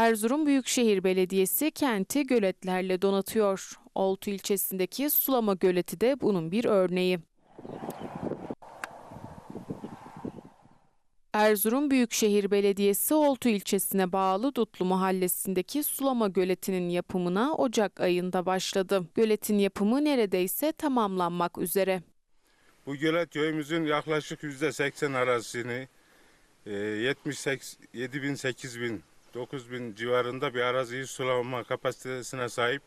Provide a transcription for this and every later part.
Erzurum Büyükşehir Belediyesi kenti göletlerle donatıyor. Oltu ilçesindeki sulama göleti de bunun bir örneği. Erzurum Büyükşehir Belediyesi Oltu ilçesine bağlı Dutlu mahallesindeki sulama göletinin yapımına Ocak ayında başladı. Göletin yapımı neredeyse tamamlanmak üzere. Bu gölet köyümüzün yaklaşık %80 arazisini e, 78 7 bin, 8 bin, 9 bin civarında bir araziyi sulama kapasitesine sahip.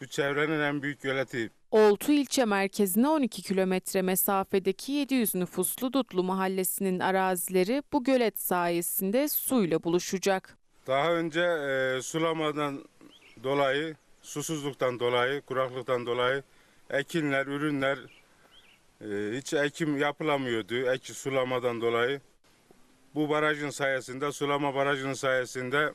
Bu çevrenin en büyük göleti. Oltu ilçe merkezine 12 kilometre mesafedeki 700 nüfuslu Dutlu mahallesinin arazileri bu gölet sayesinde suyla buluşacak. Daha önce e, sulamadan dolayı, susuzluktan dolayı, kuraklıktan dolayı ekinler, ürünler e, hiç ekim yapılamıyordu. Ek sulamadan dolayı. Bu barajın sayesinde, sulama barajının sayesinde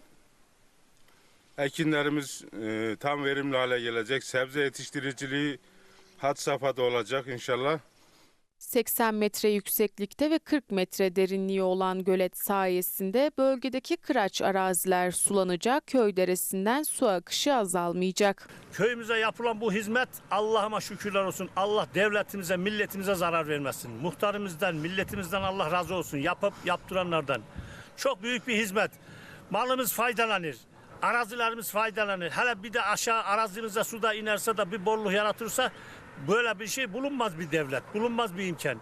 ekinlerimiz e, tam verimli hale gelecek. Sebze yetiştiriciliği had safhada olacak inşallah. 80 metre yükseklikte ve 40 metre derinliği olan gölet sayesinde bölgedeki kıraç araziler sulanacak, köy deresinden su akışı azalmayacak. Köyümüze yapılan bu hizmet Allah'ıma şükürler olsun. Allah devletimize, milletimize zarar vermesin. Muhtarımızdan, milletimizden Allah razı olsun. Yapıp yaptıranlardan. Çok büyük bir hizmet. Malımız faydalanır. Arazilerimiz faydalanır. Hele bir de aşağı arazimize suda inerse de bir bolluk yaratırsa böyle bir şey bulunmaz bir devlet. Bulunmaz bir imkan.